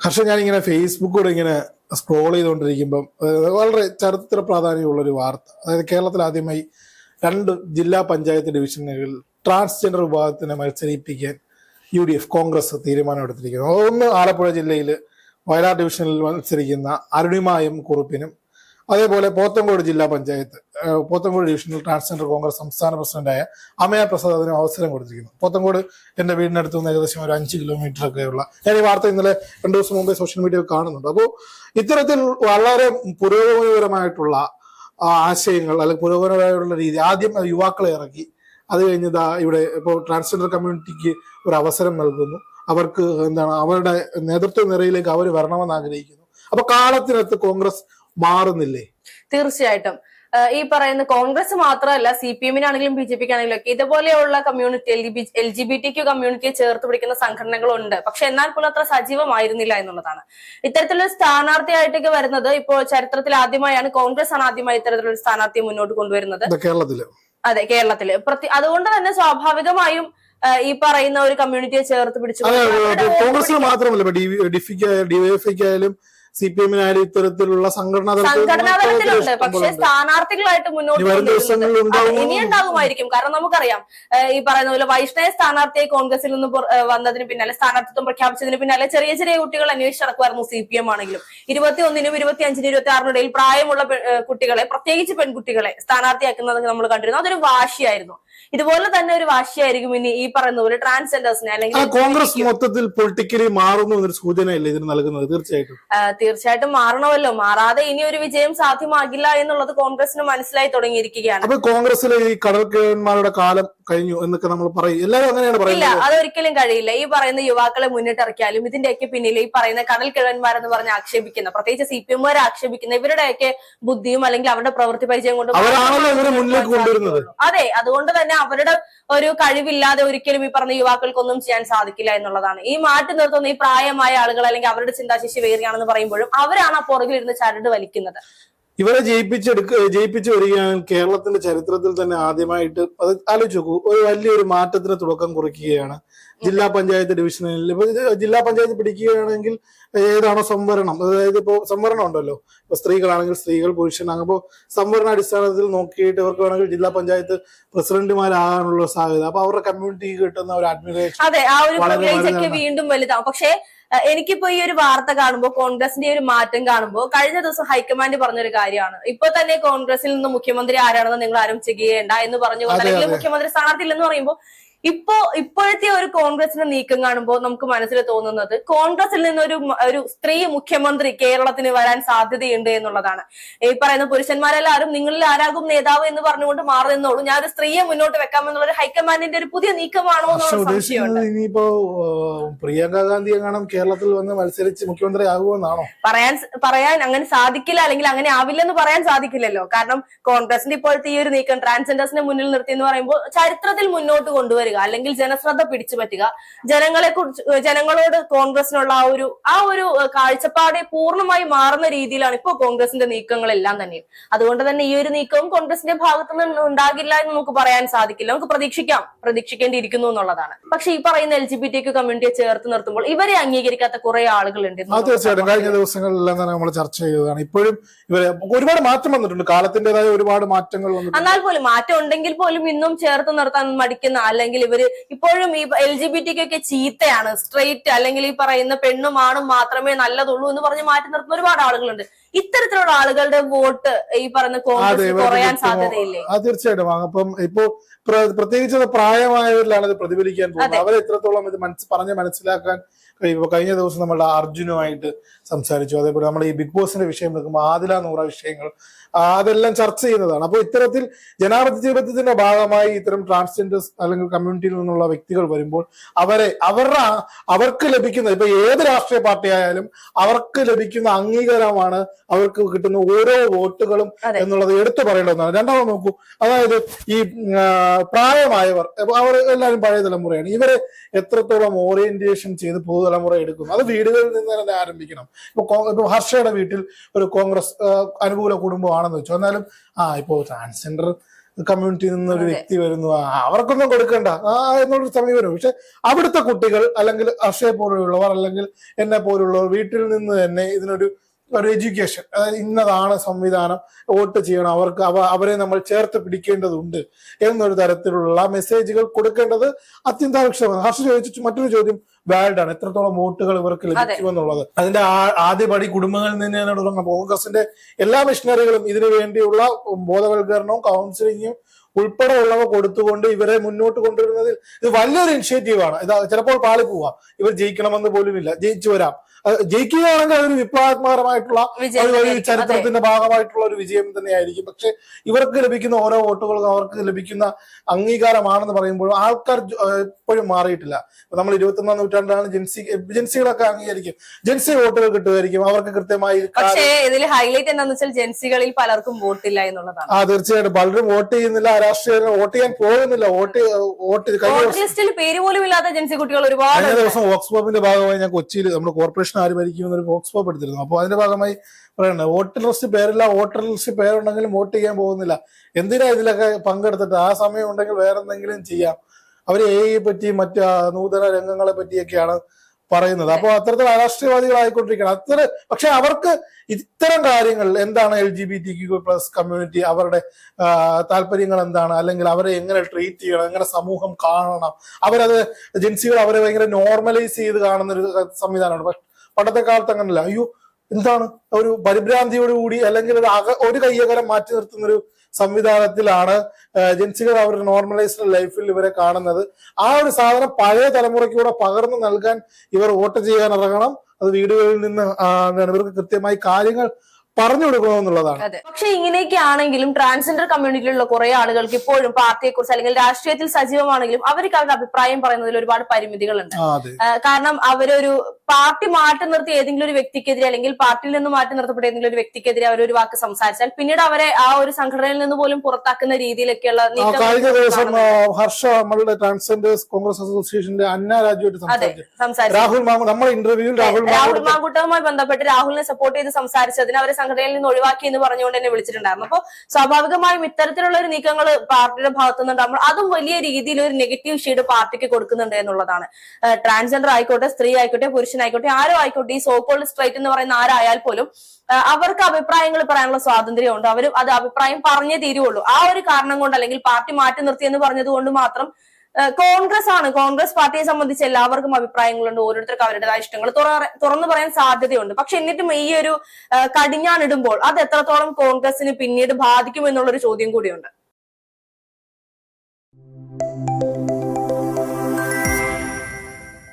ഹർഷൻ ഞാനിങ്ങനെ ഫേസ്ബുക്കിലൂടെ ഇങ്ങനെ സ്ക്രോൾ ചെയ്തുകൊണ്ടിരിക്കുമ്പം വളരെ ചരിത്ര പ്രാധാന്യമുള്ള ഒരു വാർത്ത. അതായത് കേരളത്തിൽ ആദ്യമായി രണ്ട് ജില്ലാ പഞ്ചായത്ത് ഡിവിഷനുകൾ ട്രാൻസ്ജെൻഡർ വിഭാഗത്തിനെ മത്സരിപ്പിക്കാൻ യു ഡി എഫ് കോൺഗ്രസ് തീരുമാനമെടുത്തിരിക്കുന്നു. ഒന്ന് ആലപ്പുഴ ജില്ലയിൽ വയനാട് ഡിവിഷനിൽ മത്സരിക്കുന്ന അരുണിമായും കുറുപ്പിനും അതേപോലെ പോത്തങ്കോട് ജില്ലാ പഞ്ചായത്ത് പോത്തങ്കോട് ഡിവിഷനിൽ ട്രാൻസ്ജെൻഡർ കോൺഗ്രസ് സംസ്ഥാന പ്രസിഡന്റായ അമയ പ്രസാദ് അതിന് അവസരം കൊടുത്തിരിക്കുന്നു. പോത്തങ്കോട് എന്റെ വീടിനടുത്ത് നിന്ന് ഏകദേശം ഒരു അഞ്ച് കിലോമീറ്റർ ഒക്കെയുള്ള ഞാൻ ഈ വാർത്ത ഇന്നലെ രണ്ടു ദിവസം മുമ്പേ സോഷ്യൽ മീഡിയയിൽ കാണുന്നുണ്ട്. അപ്പോൾ ഇത്തരത്തിൽ വളരെ പുരോഗമനപരമായിട്ടുള്ള ആശയങ്ങൾ അല്ലെങ്കിൽ പുരോഗമനപരമായിട്ടുള്ള രീതി ആദ്യം യുവാക്കളെ ഇറക്കി. അത് കഴിഞ്ഞ് ഇവിടെ ഇപ്പോൾ ട്രാൻസ്ജെൻഡർ കമ്മ്യൂണിറ്റിക്ക് ഒരു അവസരം നൽകുന്നു. അവർക്ക് എന്താണ് അവരുടെ നേതൃത്വ നിരയിലേക്ക് അവർ വരണമെന്ന് ആഗ്രഹിക്കുന്നു. അപ്പൊ കാലത്തിനകത്ത് കോൺഗ്രസ് മാറുന്നില്ലേ? തീർച്ചയായിട്ടും. ഈ പറയുന്ന കോൺഗ്രസ് മാത്രമല്ല സി പി എമ്മിനാണെങ്കിലും ബി ജെ പിക്ക് ആണെങ്കിലും ഒക്കെ ഇതുപോലെയുള്ള community L G B T Q കമ്മ്യൂണിറ്റിയെ ചേർത്ത് പിടിക്കുന്ന സംഘടനകളുണ്ട്. പക്ഷെ എന്നാൽ പോലും അത്ര സജീവമായിരുന്നില്ല എന്നുള്ളതാണ്. ഇത്തരത്തിലുള്ള സ്ഥാനാർത്ഥിയായിട്ടൊക്കെ വരുന്നത് ഇപ്പോൾ ചരിത്രത്തിൽ ആദ്യമായാണ്. കോൺഗ്രസ് ആണ് ആദ്യമായി ഇത്തരത്തിലൊരു സ്ഥാനാർത്ഥിയെ മുന്നോട്ട് കൊണ്ടുവരുന്നത്. കേരളത്തിൽ. അതെ കേരളത്തിൽ. അതുകൊണ്ട് തന്നെ സ്വാഭാവികമായും ഈ പറയുന്ന ഒരു കമ്മ്യൂണിറ്റിയെ ചേർത്ത് പിടിച്ചു കോൺഗ്രസ് കോൺഗ്രസിന് മാത്രമല്ല ഇപ്പൊ ഡിഫിക്ക് ഡിവൈഎഫ്ഐക്ക് ആയാലും സി പി എമ്മിനായാലും ഇത്തരത്തിലുള്ള സംഘടനാ തലത്തിലുണ്ട് പക്ഷെ. സ്ഥാനാർത്ഥികളായിട്ട് മുന്നോട്ട് ഇനി വരും കൊണ്ടുവരുന്നത് ദിവസങ്ങളിൽ അതെ, ഉണ്ടാവുമോ ഇനി ഉണ്ടാകുമായിരിക്കും കാരണം നമുക്കറിയാം ഈ പറയുന്ന പോലെ വൈഷ്ണവ സ്ഥാനാർത്ഥിയെ കോൺഗ്രസിൽ നിന്ന് വന്നതിന് പിന്നാലെ സ്ഥാനാർത്ഥിത്വം പ്രഖ്യാപിച്ചതിന് പിന്നാലെ ചെറിയ ചെറിയ കുട്ടികൾ അന്വേഷിച്ച് നടക്കുമായിരുന്നു സി പി എം ആണെങ്കിലും. ഇരുപത്തി ഒന്നിനും ഇരുപത്തി അഞ്ചിനും ഇരുപത്തി ആറിനും ഇടയിൽ പ്രായമുള്ള കുട്ടികളെ പ്രത്യേകിച്ച് പെൺകുട്ടികളെ സ്ഥാനാർത്ഥിയാക്കുന്നത് നമ്മൾ കണ്ടിരുന്നു. അതൊരു വാശിയായിരുന്നു. ഇതുപോലെ തന്നെ ഒരു വാശിയായിരിക്കും ഇനി ഈ പറയുന്ന പോലെ ട്രാൻസ്ജെൻഡേഴ്സിനെ അല്ലെങ്കിൽ കോൺഗ്രസ് മൊത്തത്തിൽ പൊളിറ്റിക്കലി മാറുന്നു എന്നൊരു സൂചനയല്ലേ ഇതിന് നൽകുന്നത്? തീർച്ചയായിട്ടും. തീർച്ചയായിട്ടും മാറണമല്ലോ. മാറാതെ ഇനി ഒരു വിജയം സാധ്യമാകില്ല എന്നുള്ളത് കോൺഗ്രസിന് മനസ്സിലായി തുടങ്ങിയിരിക്കുകയാണ്. അപ്പൊ കോൺഗ്രസിലെ ഈ കടൽക്കിഴന്മാരുടെ കാലം കഴിഞ്ഞു എന്നൊക്കെ നമ്മൾ പറയും. എല്ലാവരും അങ്ങനെയാണ് പറയുന്നത്. ഇല്ല അതൊരിക്കലും കഴിയില്ല. ഈ പറയുന്ന യുവാക്കളെ മുന്നിട്ടിറക്കിയാലും ഇതിന്റെയൊക്കെ പിന്നിൽ ഈ പറയുന്ന കടൽ കിഴന്മാരെന്ന് പറഞ്ഞ് ആക്ഷേപിക്കുന്ന പ്രത്യേകിച്ച് സി പി എംമാരെ ആക്ഷേപിക്കുന്ന ഇവരുടെയൊക്കെ ബുദ്ധിയും അല്ലെങ്കിൽ അവരുടെ പ്രവൃത്തി പരിചയം കൊണ്ട് അതെ അതുകൊണ്ട് തന്നെ അവരുടെ ഒരു കഴിവില്ലാതെ ഒരിക്കലും ഈ പറഞ്ഞ യുവാക്കൾക്കൊന്നും ചെയ്യാൻ സാധിക്കില്ല എന്നുള്ളതാണ്. ഈ മാറ്റി നിർത്തുന്ന ഈ പ്രായമായ ആളുകൾ അല്ലെങ്കിൽ അവരുടെ ചിന്താശേഷി വേറിയാണെന്ന് പറയുമ്പോഴും അവരാണ് ആ പുറകിലിരുന്ന് ചരട് വലിക്കുന്നത്. ഇവരെ ജയിപ്പിച്ചെടുക്ക ജയിപ്പിച്ച് വരികയാണ് കേരളത്തിന്റെ ചരിത്രത്തിൽ തന്നെ ആദ്യമായിട്ട്. അത് ആലോചിച്ച് നോക്കൂ. ഒരു വലിയൊരു മാറ്റത്തിന് തുടക്കം കുറിക്കുകയാണ് ജില്ലാ പഞ്ചായത്ത് ഡിവിഷനിൽ. ഇപ്പൊ ജില്ലാ പഞ്ചായത്ത് പിടിക്കുകയാണെങ്കിൽ ഏതാണോ സംവരണം. അതായത് ഇപ്പോ സംവരണം ഉണ്ടല്ലോ. ഇപ്പൊ സ്ത്രീകളാണെങ്കിൽ സ്ത്രീകൾ പുരുഷനാകും അപ്പോൾ സംവരണ അടിസ്ഥാനത്തിൽ നോക്കിയിട്ട് ഇവർക്ക് വേണമെങ്കിൽ ജില്ലാ പഞ്ചായത്ത് പ്രസിഡന്റുമാരാകാനുള്ള സാധ്യത. അപ്പൊ അവരുടെ കമ്മ്യൂണിറ്റി കിട്ടുന്ന ഒരു അഡ്മിറേഷൻ അതെ ആ ഒരു വളരെ പ്രിവിലേജ് ഒക്കെ വലുതാണ്. വീണ്ടും വലുതാവും. പക്ഷേ എനിക്കിപ്പോ ഈ ഒരു വാർത്ത കാണുമ്പോൾ കോൺഗ്രസിന്റെ ഒരു മാറ്റം കാണുമ്പോൾ കഴിഞ്ഞ ദിവസം ഹൈക്കമാൻഡ് പറഞ്ഞൊരു കാര്യമാണ്. ഇപ്പൊ തന്നെ കോൺഗ്രസിൽ നിന്ന് മുഖ്യമന്ത്രി ആരാണെന്ന് നിങ്ങൾ ആരും ചെയ്യേണ്ട എന്ന് പറഞ്ഞു അല്ലെങ്കിൽ മുഖ്യമന്ത്രി സ്ഥാനാർത്ഥി ഇല്ലെന്ന് പറയുമ്പോൾ ഇപ്പോ ഇപ്പോഴത്തെ ഒരു കോൺഗ്രസിന്റെ നീക്കം കാണുമ്പോൾ നമുക്ക് മനസ്സിൽ തോന്നുന്നത് കോൺഗ്രസിൽ നിന്നൊരു ഒരു സ്ത്രീ മുഖ്യമന്ത്രി കേരളത്തിന് വരാൻ സാധ്യതയുണ്ട് എന്നുള്ളതാണ്. ഈ പറയുന്ന പുരുഷന്മാരെല്ലാവരും നിങ്ങളിൽ ആരാകും നേതാവ് എന്ന് പറഞ്ഞുകൊണ്ട് മാറി നിന്നോളൂ ഞാൻ ഒരു സ്ത്രീയെ മുന്നോട്ട് വെക്കാമെന്നുള്ള ഒരു ഹൈക്കമാൻഡിന്റെ ഒരു പുതിയ നീക്കമാണോ എന്നുള്ള സംശയമുണ്ട്. ഇനിയിപ്പോ പ്രിയങ്ക ഗാന്ധി എങ്ങാനും കേരളത്തിൽ വന്ന് മത്സരിച്ച് മുഖ്യമന്ത്രി ആകുമെന്നാണോ പറയാൻ പറയാൻ അങ്ങനെ സാധിക്കില്ല അല്ലെങ്കിൽ അങ്ങനെ ആവില്ലെന്ന് പറയാൻ സാധിക്കില്ലല്ലോ. കാരണം കോൺഗ്രസിന്റെ ഇപ്പോഴത്തെ ഈ ഒരു നീക്കം ട്രാൻസ്ജെൻഡേഴ്സിനെ മുന്നിൽ നിർത്തി എന്ന് പറയുമ്പോൾ ചരിത്രത്തിൽ മുന്നോട്ട് കൊണ്ടുവരിക അല്ലെങ്കിൽ ജനശ്രദ്ധ പിടിച്ചു പറ്റുക. ജനങ്ങളെ കുറിച്ച് ജനങ്ങളോട് കോൺഗ്രസിനുള്ള ആ ഒരു ആ ഒരു കാഴ്ചപ്പാടെ പൂർണമായി മാറുന്ന രീതിയിലാണ് ഇപ്പോൾ കോൺഗ്രസിന്റെ നീക്കങ്ങളെല്ലാം തന്നെ അതുകൊണ്ട് തന്നെ ഈ ഒരു നീക്കവും കോൺഗ്രസിന്റെ ഭാഗത്തു നിന്ന് ഉണ്ടാകില്ല എന്ന് നമുക്ക് പറയാൻ സാധിക്കില്ല. നമുക്ക് പ്രതീക്ഷിക്കാം. പ്രതീക്ഷിക്കേണ്ടിയിരിക്കുന്നു എന്നുള്ളതാണ്. പക്ഷെ ഈ പറയുന്ന എൽ ജി ബി ടി കമ്മ്യൂണിറ്റിയെ ചേർത്ത് നിർത്തുമ്പോൾ ഇവരെ അംഗീകരിക്കാത്ത കുറെ ആളുകളുണ്ട് തീർച്ചയായിട്ടും. കഴിഞ്ഞ ദിവസങ്ങളിലെല്ലാം തന്നെ നമ്മൾ ചർച്ച ചെയ്തതാണ്. ഇപ്പോഴും ഇവരെ ഒരുപാട് മാറ്റം വന്നിട്ടുണ്ട്. കാലത്തിന്റേതായ ഒരുപാട് മാറ്റങ്ങൾ വന്നിട്ടുണ്ട്. എന്നാൽ പോലും മാറ്റം ഉണ്ടെങ്കിൽ പോലും ഇന്നും ചേർത്ത് നിർത്താൻ മടിക്കുന്ന അല്ലെങ്കിൽ ഇവർ ഇപ്പോഴും ഈ എൽ ജി ബി ടിക്കൊക്കെ ചീത്തയാണ്. സ്ട്രെയിറ്റ് അല്ലെങ്കിൽ ഈ പറയുന്ന പെണ്ണും ആണും മാത്രമേ നല്ലതുള്ളൂ എന്ന് പറഞ്ഞ് മാറ്റി നിർത്തുന്ന ഒരുപാട് ആളുകളുണ്ട്. ഇത്തരത്തിലുള്ള ആളുകളുടെ വോട്ട് ഈ പറയുന്ന കോൺഗ്രസ് കുറയാൻ? സാധ്യതയില്ലേ? തീർച്ചയായിട്ടും. അപ്പം ഇപ്പോ പ്ര- പ്രത്യേകിച്ച് പ്രായമായവരിലാണ് ഇത് പ്രതിഫലിക്കാൻ പോകുന്നത്. അവരെ എത്രത്തോളം ഇത് മനസ്സ് പറഞ്ഞ് മനസ്സിലാക്കാൻ കഴിയും ഇപ്പൊ കഴിഞ്ഞ ദിവസം നമ്മളുടെ അർജുനുമായിട്ട് സംസാരിച്ചു. അതേപോലെ നമ്മൾ ഈ ബിഗ് ബോസിന്റെ വിഷയം എടുക്കുമ്പോൾ ആദില നൂറ വിഷയങ്ങൾ അതെല്ലാം ചർച്ച ചെയ്യുന്നതാണ്. അപ്പോൾ ഇത്തരത്തിൽ ജനാധിപത്യ ജീവിതത്തിന്റെ ഭാഗമായി ഇത്തരം ട്രാൻസ്ജെൻഡേഴ്സ് അല്ലെങ്കിൽ കമ്മ്യൂണിറ്റിയിൽ നിന്നുള്ള വ്യക്തികൾ വരുമ്പോൾ അവരെ അവരുടെ അവർക്ക് ലഭിക്കുന്ന ഇപ്പൊ ഏത് രാഷ്ട്രീയ പാർട്ടി ആയാലും അവർക്ക് ലഭിക്കുന്ന അംഗീകാരമാണ് അവർക്ക് കിട്ടുന്ന ഓരോ വോട്ടുകളും എന്നുള്ളത് എടുത്തു പറയേണ്ടതാണ് ഒന്നാണ്. രണ്ടാമത് നോക്കൂ അതായത് ഈ പ്രായമായവർ അവർ എല്ലാവരും പഴയ തലമുറയാണ്. ഇവരെ എത്രത്തോളം ഓറിയന്റേഷൻ ചെയ്ത് പുതുതലമുറ എടുക്കും. അത് വീടുകളിൽ നിന്ന് തന്നെ ആരംഭിക്കണം. ഇപ്പൊ ഇപ്പൊ ഹർഷയുടെ വീട്ടിൽ ഒരു കോൺഗ്രസ് അനുകൂല കുടുംബമാണെന്ന് വെച്ചു. എന്നാലും ആ ഇപ്പോ ട്രാൻസ്ജെൻഡർ കമ്മ്യൂണിറ്റിയിൽ നിന്ന് ഒരു വ്യക്തി വരുന്നു. അവർക്കൊന്നും കൊടുക്കണ്ട. ആ എന്നുള്ളൊരു സമീപനം. പക്ഷെ അവിടുത്തെ കുട്ടികൾ അല്ലെങ്കിൽ അക്ഷയെ പോലെയുള്ളവർ അല്ലെങ്കിൽ എന്നെ പോലുള്ളവർ വീട്ടിൽ നിന്ന് തന്നെ ഇതിനൊരു ഒരു എഡ്യൂക്കേഷൻ അതായത് ഇന്നതാണ് സംവിധാനം. വോട്ട് ചെയ്യണം. അവർക്ക് അവ അവരെ നമ്മൾ ചേർത്ത് പിടിക്കേണ്ടതുണ്ട് എന്നൊരു തരത്തിലുള്ള മെസ്സേജുകൾ കൊടുക്കേണ്ടത് അത്യന്താപേക്ഷിതമാണ്. ഹർഷ ചോദിച്ചു മറ്റൊരു ചോദ്യം വാൽഡ് ആണ്. എത്രത്തോളം വോട്ടുകൾ ഇവർക്ക് ലഭിക്കുമെന്നുള്ളത്. അതിന്റെ ആദ്യപടി കുടുംബങ്ങളിൽ നിന്ന് തന്നെയാണ് തുടങ്ങുന്നത് കോൺഗ്രസിന്റെ എല്ലാ മിഷനറികളും ഇതിനു വേണ്ടിയുള്ള ബോധവൽക്കരണവും കൗൺസിലിങ്ങും ഉൾപ്പെടെയുള്ളവ കൊടുത്തുകൊണ്ട് ഇവരെ മുന്നോട്ട് കൊണ്ടുവരുന്നതിൽ ഇത് വലിയൊരു ഇനിഷ്യേറ്റീവാണ്. ഇത് ചിലപ്പോൾ പാളി പോവാം. ഇവർ ജയിക്കണമെന്ന് പോലും ഇല്ല ജയിച്ചു വരാം. ജയിക്കുകയാണെങ്കിൽ അതൊരു വിപ്ലവാത്മകമായിട്ടുള്ള ഒരു. ചരിത്രത്തിന്റെ ഭാഗമായിട്ടുള്ള ഒരു വിജയം തന്നെയായിരിക്കും. പക്ഷെ ഇവർക്ക് ലഭിക്കുന്ന ഓരോ വോട്ടുകളും അവർക്ക് ലഭിക്കുന്ന അംഗീകാരമാണെന്ന് പറയുമ്പോൾ ആൾക്കാർ ഇപ്പോഴും എപ്പോഴും മാറിയിട്ടില്ല. നമ്മൾ നമ്മൾ ഇരുപത്തൊന്നാം നൂറ്റാണ്ടിലാണ് ജെൻസി ജെൻസികളൊക്കെ അംഗീകരിക്കും. ജെൻസി വോട്ടുകൾ കിട്ടുമായിരിക്കും. അവർക്ക് കൃത്യമായി പക്ഷേ ഇതിൽ ഹൈലൈറ്റ് എന്താണെന്ന് വെച്ചാൽ ജെൻസികളിൽ പലർക്കും വോട്ടില്ല എന്നുള്ളതാണ്. ആ തീർച്ചയായിട്ടും. പലരും വോട്ട് ചെയ്യുന്നില്ല. രാഷ്ട്രീയ വോട്ട് ചെയ്യാൻ പോകുന്നില്ല. വോട്ട് വോട്ട് കഴിഞ്ഞ ദിവസം ലിസ്റ്റിൽ പേര് പോലും ഇല്ലാത്ത ജെൻസി കുട്ടികൾ ഒരുപാട് കഴിഞ്ഞ ദിവസം വോക്സ് പോപ്പിന്റെ ഭാഗമായി ഞാൻ കൊച്ചിയിൽ നമ്മുടെ കോർപ്പറേഷൻ ആര് ഭരിക്കുമെന്ന് ഒരു വോക്സ് പോപ്പ് എടുത്തിരുന്നു. അപ്പോൾ അതിന്റെ ഭാഗമായി പറയണ വോട്ടർ ലിസ്റ്റ് പേരില്ല വോട്ടർ ലിസ്റ്റ് പേരുണ്ടെങ്കിലും വോട്ട് ചെയ്യാൻ പോകുന്നില്ല. എന്തിനാ ഇതിലൊക്കെ പങ്കെടുത്തിട്ട്? ആ സമയം ഉണ്ടെങ്കിൽ വേറെന്തെങ്കിലും ചെയ്യാം. അവർ എ പറ്റി മറ്റ് നൂതന രംഗങ്ങളെ പറ്റിയൊക്കെയാണ് പറയുന്നത്. അപ്പോൾ അത്തരത്തിൽ അരാഷ്ട്രീയവാദികളായിക്കൊണ്ടിരിക്കണം അത്ര പക്ഷെ അവർക്ക് ഇത്തരം കാര്യങ്ങൾ എന്താണ് L G B T Q plus community അവരുടെ താല്പര്യങ്ങൾ എന്താണ്? അല്ലെങ്കിൽ അവരെ എങ്ങനെ ട്രീറ്റ് ചെയ്യണം? എങ്ങനെ സമൂഹം കാണണം? അവരത് ജൻസികൾ അവരെ ഭയങ്കര നോർമലൈസ് ചെയ്ത് കാണുന്ന ഒരു സംവിധാനമാണ്. പക്ഷെ പണ്ടത്തെ കാലത്ത് അങ്ങനല്ല. അയ്യോ എന്താണ്? ഒരു പരിഭ്രാന്തിയോടുകൂടി അല്ലെങ്കിൽ ഒരു അക ഒരു കയ്യകരം മാറ്റി നിർത്തുന്ന ഒരു സംവിധാനത്തിലാണ് ഏജൻസികൾ അവരുടെ നോർമലൈസ്ഡ് ലൈഫിൽ ഇവരെ കാണുന്നത്. ആ ഒരു സാധനം പഴയ തലമുറയ്ക്കൂടെ പകർന്നു നൽകാൻ ഇവർ വോട്ട് ചെയ്യാൻ ഇറങ്ങണം. അത് വീടുകളിൽ നിന്ന് എന്താണ് ഇവർക്ക് കൃത്യമായി കാര്യങ്ങൾ പറഞ്ഞു കൊടുക്കണമെന്നുള്ളതാണ്. എന്നുള്ളതാണ് പക്ഷെ ഇങ്ങനെയൊക്കെ ആണെങ്കിലും ട്രാൻസ്ജെൻഡർ കമ്മ്യൂണിറ്റിയിലുള്ള കുറെ ആളുകൾക്ക് ഇപ്പോഴും പാർട്ടിയെ കുറിച്ച് അല്ലെങ്കിൽ രാഷ്ട്രീയത്തിൽ സജീവമാണെങ്കിലും അവർക്ക് അവരുടെ അഭിപ്രായം പറയുന്നതിൽ ഒരുപാട് പരിമിതികളുണ്ട്. കാരണം അവരൊരു പാർട്ടി മാറ്റി നിർത്തി ഏതെങ്കിലും ഒരു വ്യക്തിക്കെതിരെ അല്ലെങ്കിൽ പാർട്ടിയിൽ നിന്ന് മാറ്റി നിർത്തപ്പെട്ട ഏതെങ്കിലും ഒരു വ്യക്തിക്കെതിരെ അവർ ഒരു വാക്ക് സംസാരിച്ചാൽ പിന്നീട് അവരെ ആ ഒരു സംഘടനയിൽ നിന്ന് പോലും പുറത്താക്കുന്ന രീതിയിലൊക്കെയുള്ള കഴിഞ്ഞ ദിവസം ഹർഷ നമ്മളുടെ ട്രാൻസ്ജെൻഡേഴ്സ് കോൺഗ്രസ് അസോസിയേഷന്റെ അന്ന രാജുവായിട്ട് രാഹുൽ മാമു നമ്മുടെ ഇന്റർവ്യൂവിൽ രാഹുൽ രാഹുൽ മാങ്കുട്ടവുമായി ബന്ധപ്പെട്ട് രാഹുലിനെ സപ്പോർട്ട് ചെയ്ത് സംസാരിച്ചതിന് അവരെ സംഘടനയിൽ നിന്ന് ഒഴിവാക്കി എന്ന് പറഞ്ഞുകൊണ്ട് തന്നെ വിളിച്ചിട്ടുണ്ടായിരുന്നു. അപ്പോൾ സ്വാഭാവികമായും ഇത്തരത്തിലുള്ള ഒരു നീക്കങ്ങൾ പാർട്ടിയുടെ ഭാഗത്തു നിന്നുണ്ടാകുമ്പോൾ അതും വലിയ രീതിയിൽ ഒരു നെഗറ്റീവ് ഷെയ്ഡ് പാർട്ടിക്ക് കൊടുക്കുന്നുണ്ട് എന്നുള്ളതാണ്. ട്രാൻസ്ജെൻഡർ ആയിക്കോട്ടെ സ്ത്രീ ആയിക്കോട്ടെ പുരുഷനായിക്കോട്ടെ ആരും ആയിക്കോട്ടെ ഈ സോക്കോൾഡ് സ്ട്രൈറ്റ് എന്ന് പറയുന്ന ആരായാൽ പോലും അവർക്ക് അഭിപ്രായങ്ങൾ പറയാനുള്ള സ്വാതന്ത്ര്യമുണ്ട്. അവർ അത് അഭിപ്രായം പറഞ്ഞേ തീരുള്ളൂ ആ ഒരു കാരണം കൊണ്ട് അല്ലെങ്കിൽ പാർട്ടി മാറ്റി നിർത്തി എന്ന് പറഞ്ഞത് കൊണ്ട് മാത്രം കോൺഗ്രസ് ആണ്. കോൺഗ്രസ് പാർട്ടിയെ സംബന്ധിച്ച് എല്ലാവർക്കും അഭിപ്രായങ്ങളുണ്ട്. ഓരോരുത്തർക്ക് അവരുടേതായ ഇഷ്ടങ്ങൾ. തുറന്നു പറയാൻ സാധ്യതയുണ്ട്. പക്ഷെ എന്നിട്ടും ഈ ഒരു കടിഞ്ഞാണിടുമ്പോൾ അത് എത്രത്തോളം കോൺഗ്രസിന് പിന്നീട് ബാധിക്കും എന്നുള്ളൊരു ചോദ്യം കൂടിയുണ്ട്.